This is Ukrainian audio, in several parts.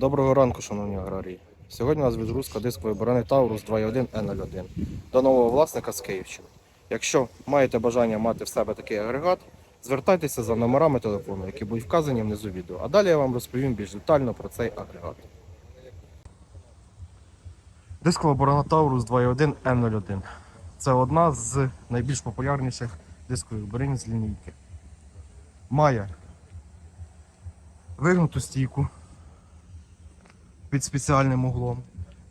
Доброго ранку, шановні аграрії. Сьогодні у нас відгрузка дискової борони Taurus 2.1 N01 до нового власника з Київщини. Якщо маєте бажання мати в себе такий агрегат, звертайтеся за номерами телефону, які будуть вказані внизу відео. А далі я вам розповім більш детально про цей агрегат. Дискова борона Taurus 2.1 N01. Це одна з найбільш популярніших дискових борин з лінійки. Має вигнуту стійку під спеціальним углом,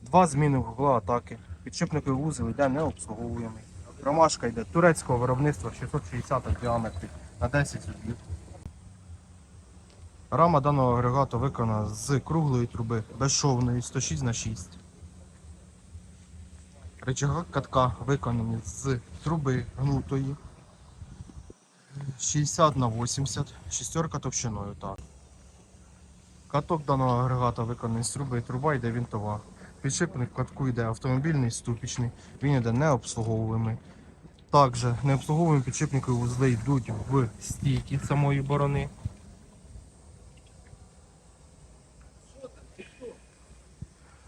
два змінних угла атаки, підшипниковий вузол йде необслуговуємий. Ромашка йде турецького виробництва 660 в діаметрі на 10 зубів. Рама даного агрегату виконана з круглої труби безшовної 106 на 6 Рычага катка виконані з труби гнутої 60 на 80 шістерка товщиною. Так. Каток даного агрегата виконаний з труби, труба йде вінтова. Підшипник катку йде автомобільний ступічний, він йде необслуговуємий. Також необслуговуємі підшипникові вузли йдуть в стійки самої борони.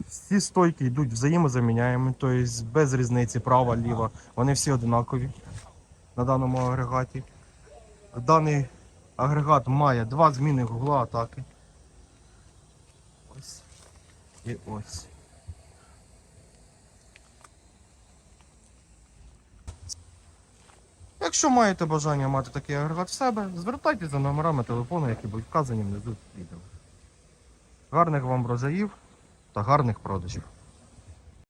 Всі стойки йдуть взаємозаміняємі, тобто без різниці права, ліва. Вони всі одинакові на даному агрегаті. Даний агрегат має два змінних угла атаки. Ось. І ось. Якщо маєте бажання мати такий агрегат в себе, звертайтеся за номерами телефону, які будуть вказані внизу відео. Гарних вам врожаїв та гарних продажів.